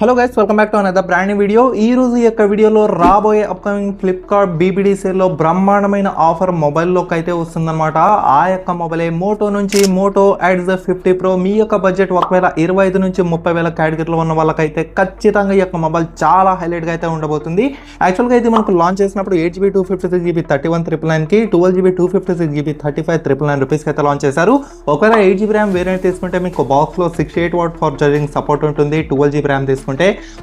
Hello guys welcome back to another brand video ఈ రోజు యొక్క వీడియోలో రాబోయే అప్కమింగ్ ఫ్లిప్కార్ట్ బీబీడీ సేల్లో బ్రహ్మాండమైన ఆఫర్ మొబైల్లోకి అయితే వస్తుందన్నమాట. ఆ యొక్క మొబైలే మోటో నుంచి మోటో యాడ్స్ ఫిఫ్టీ ప్రో మీ యొక్క బడ్జెట్ ఒకవేళ ఇరవై ఐదు నుంచి ముప్పై వేల కేటగిరీలో ఉన్న వాళ్ళకైతే ఖచ్చితంగా ఈ యొక్క మొబైల్ చాలా హైలైట్గా అయితే ఉండబోతుంది. యాక్చువల్గా అయితే మనకు లాంచ్ చేసినప్పుడు eight GB two fifty six GB thirty one triple నైన్కి twelve GB two fifty six GB thirty five triple nine రూపీస్కి అయితే లాంచ్ చేశారు. ఒకవేళ ఎయిట్ జీబీ ర్యామ్ వేరియంట్ తీసుకుంటే మీకు బాక్స్లో సిక్స్టీ ఎయిట్ వాట్ ఫార్ చార్జింగ్ సపోర్ట్ ఉంటుంది. ట్వెల్వ్ జీబీ ర్యామ్ తీసుకుంటే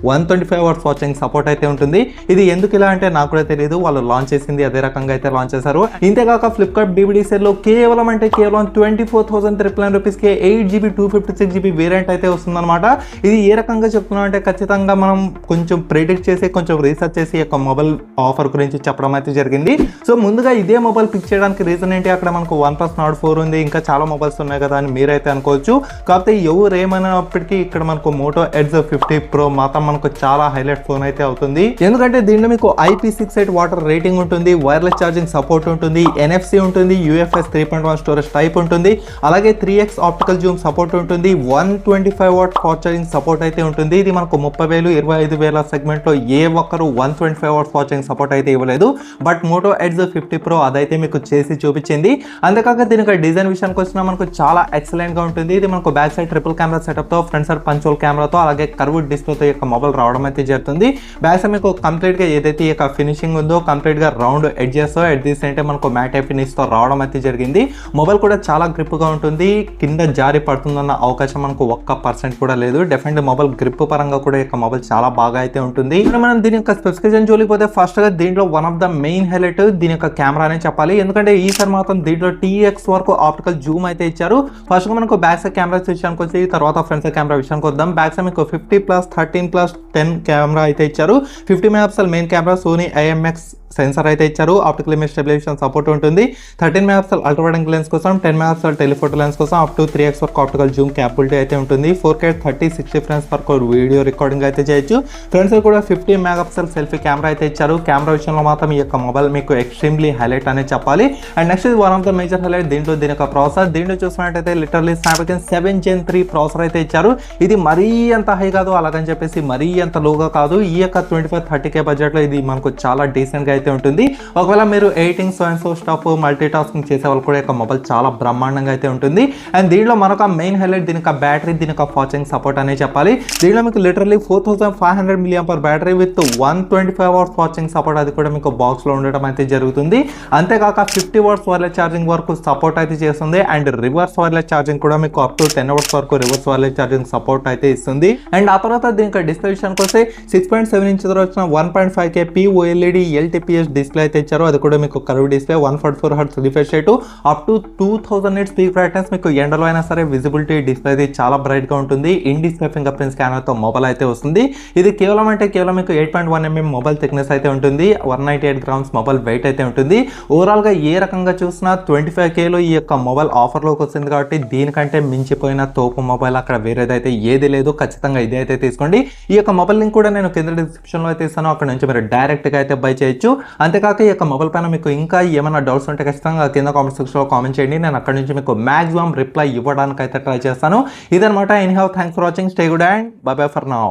one twenty five hours watching support అయితే ఉంటుంది. ఇది ఎందుకు ఇలా అంటే నాకు కూడా తెలియదు వాళ్ళు లాంచ్ చేసింది అదే రకంగా అయితే లాంచ్ చేశారు. ఇంతేకాక ఫ్లిప్కార్ట్ బీబీడీ లో కేవలం అంటే కేవలం twenty four thousand triple nine రూపీస్కి eight GB two fifty six GB variant అయితే వస్తుందన్నమాట. ఇది ఏ రకంగా చెప్తున్నాం అంటే ఖచ్చితంగా మనం కొంచెం ప్రిడిక్ట్ చేసి కొంచెం రీసెర్చ్ చేసి యొక్క మొబైల్ ఆఫర్ గురించి చెప్పడం అయితే జరిగింది. సో ముందుగా ఇదే మొబైల్ పిక్ చేయడానికి రీజన్ ఏంటి? అక్కడ మనకు వన్ ప్లస్ నాట్ ఫోర్ ఉంది. ఇంకా చాలా మొబైల్స్ ఉన్నాయి కదా అని మీరైతే అనుకోవచ్చు. కాకపోతే ఎవరు ఏమైనప్పటికీ ఇక్కడ మనకు మోటో ఎడ్జ్ ఫిఫ్టీ ప్రో మాత్రం మనకు చాలా హైలైట్ ఫోన్ అయితే అవుతుంది. ఎందుకంటే దీంట్లో మీకు IP six eight water rating ఉంటుంది వైర్లెస్ ఛార్జింగ్ సపోర్ట్ ఉంటుంది ఎన్ఎఫ్సి ఉంటుంది UFS three point one storage type ఉంటుంది అలాగే three X optical zoom support ఉంటుంది one twenty five watt fast charging support అయితే ఉంటుంది. ఇది మనకు ముప్పై వేలు ఇరవై ఐదు వేల సెగ్మెంట్లో ఏ ఒక్కరు one twenty five watt fast charging support అయితే ఇవ్వలేదు. But Moto edge fifty pro అదైతే మీకు చేసి చూపించింది. అంతేకాక దీనికి డిజైన్ విషయానికి వచ్చిన మనకు చాలా ఎక్సలెంట్గా ఉంటుంది. ఇది మనకు బ్యాక్ సైడ్ ట్రిపుల్ కెమెరా సెటప్తో ఫ్రంట్ సైడ్ పంచోల్ కెమెరాతో అలాగే కర్వ్ డిస్ప్లేతో ఈ యొక్క మొబైల్ రావడం అయితే జరుగుతుంది. బ్యాగ్స్ మీకు కంప్లీట్గా ఏదైతే ఈ యొక్క ఫినిషింగ్ ఉందో కంప్లీట్గా రౌండ్ ఎడ్జెస్ ఎట్ దిస్ అంటే మనకు మ్యాట్ ఫినిష్తో రావడం అయితే జరిగింది. మొబైల్ కూడా చాలా గ్రిప్గా ఉంటుంది. కింద జారి పడుతుందన్న అవకాశం మనకు ఒక్క పర్సెంట్ కూడా లేదు. డెఫినెట్లీ మొబైల్ గ్రిప్ పరంగా కూడా ఈ యొక్క మొబైల్ చాలా బాగా అయితే ఉంటుంది. మనం దీని యొక్క స్పెసిఫికేషన్ జోలికి పోతే ఫస్ట్ దీంట్లో one of the main highlight దీని యొక్క కెమెరా అనే చెప్పాలి. ఎందుకంటే ఈసారి మాత్రం దీంట్లో టీఎక్స్ వరకు ఆప్టికల్ జూమ్ అయితే ఇచ్చారు. ఫస్ట్గా మనకు బ్యాక్ సైడ్ కెమెరా విషయానికి వచ్చి తర్వాత ఫ్రంట్ సైడ్ కెమెరా విషయానికి వద్దాం. బ్యాక్ సైడ్ మీకు fifty plus thirteen plus ten camera అయితే ఇచ్చారు. Fifty megapixel main camera Sony IMX sensor అయితే ఇచ్చారు. ఆప్టికల్ ఇమేజ్ స్టెబిలేషన్ సపోర్ట్ ఉంటుంది. Thirteen megapixel ultra wide angle lens కోసం టెన్ మెగాపిక్సెల్ టెలిఫోటో లెన్స్ కోసం అప్ టు త్రీ ఎక్స్ వరకు optical zoom capability అయితే ఉంటుంది. Four K thirty sixty friends వరకు video recording అయితే చేయొచ్చు. ఫ్రెండ్స్ కూడా ఫిఫ్టీ మెగాపిక్సెల్ సెల్ఫీ కెమెరా అయితే ఇచ్చారు. కెమెరా విషయంలో మాత్రం ఈ యొక్క మొబైల్ మీకు ఎక్స్ట్రీమ్లీ హైలైట్ అనే చెప్పాలి. అండ్ నెక్స్ట్ ఇది one of the major highlight దీంట్లో దీని యొక్క ప్రాసెసర్. దీంట్లో చూసినట్టయితే literally Snapdragon seven gen three processor అయితే ఇచ్చారు. ఇది మరీ అంత హై కాదు కాదని చెప్పేసి మరీ అంత లోగా కాదు. ఈ యొక్క ట్వంటీ ఫైవ్ థర్టీ కే బడ్జెట్లో ఇది మనకు చాలా డీసెంట్గా అయితే ఉంటుంది. ఒకవేళ మీరు editing so and so stop multitasking చేసే వాళ్ళు కూడా యొక్క మొబైల్ చాలా బ్రహ్మాండంగా అయితే ఉంటుంది. అండ్ దీనిలో మనకు మెయిన్ హైలైట్ దీని యొక్క బ్యాటరీ దీని యొక్క ఫాచింగ్ సపోర్ట్ అనే చెప్పాలి. దీనిలో మీకు literally four thousand five hundred milliamp per battery with one twenty five hours watching support అది కూడా మీకు బాక్స్లో ఉండడం అయితే జరుగుతుంది. అంతేకాక ఫిఫ్టీ అవర్స్ వైర్లెస్ ఛార్జింగ్ వరకు సపోర్ట్ అయితే చేస్తుంది. అండ్ రివర్స్ వైర్లెస్ ఛార్జింగ్ కూడా మీకు అప్ టు టెన్ అవర్స్ వరకు రివర్స్ వైర్లెస్ ఛార్జింగ్ సపోర్ట్ అయితే ఇస్తుంది. అండ్ ఆ తర్వాత దీనికి డిస్ప్లే విషయానికి వస్తే సిక్స్ పాయింట్ సెవెన్ ఇంచ్ వచ్చిన one point five K POLED LTPS display అయితే ఇచ్చారు. అది కూడా మీకు curved display one forty four hertz refresh rate up to two thousand eight peak brightness మీకు ఎండలో అయినా సరే విజిబిలిటీ డిస్ప్లే అయితే చాలా బ్రైట్గా ఉంటుంది. ఇన్ డిస్ప్లే ఫింగర్ ప్రింట్ స్కానర్తో మొబైల్ అయితే వస్తుంది. ఇది కేవలం అంటే కేవలం మీకు eight point one mm mobile thickness అయితే ఉంటుంది. One ninety eight grams mobile weight అయితే ఉంటుంది. ఓవరాల్గా ఏ రకంగా చూసినా ట్వంటీ ఫైవ్ కేలో ఈ యొక్క మొబైల్ ఆఫర్లోకి వస్తుంది కాబట్టి దీనికంటే మించిపోయిన తోపు మొబైల్ అక్కడ వేరేదైతే ఏది లేదు. ఖచ్చితంగా ఇదే అయితే తీసుకోండి. ఈ యొక్క మొబైల్ లింక్ కూడా నేను కింద డిస్క్రిప్షన్లో అయితే ఇస్తాను. అక్కడ నుంచి మీరు డైరెక్ట్గా అయితే బై చేయొచ్చు. అంతేకాక ఈ యొక్క మొబైల్ పైన మీకు ఇంకా ఏమైనా డౌట్స్ ఉంటే ఖచ్చితంగా కింద కామెంట్ సెక్షన్లో కామెంట్ చేయండి. నేను అక్కడ నుంచి మీకు మాక్సిమం రిప్లై ఇవ్వడానికి అయితే ట్రై చేస్తాను. ఇదనమాట anyhow thanks for watching stay good and bye bye for now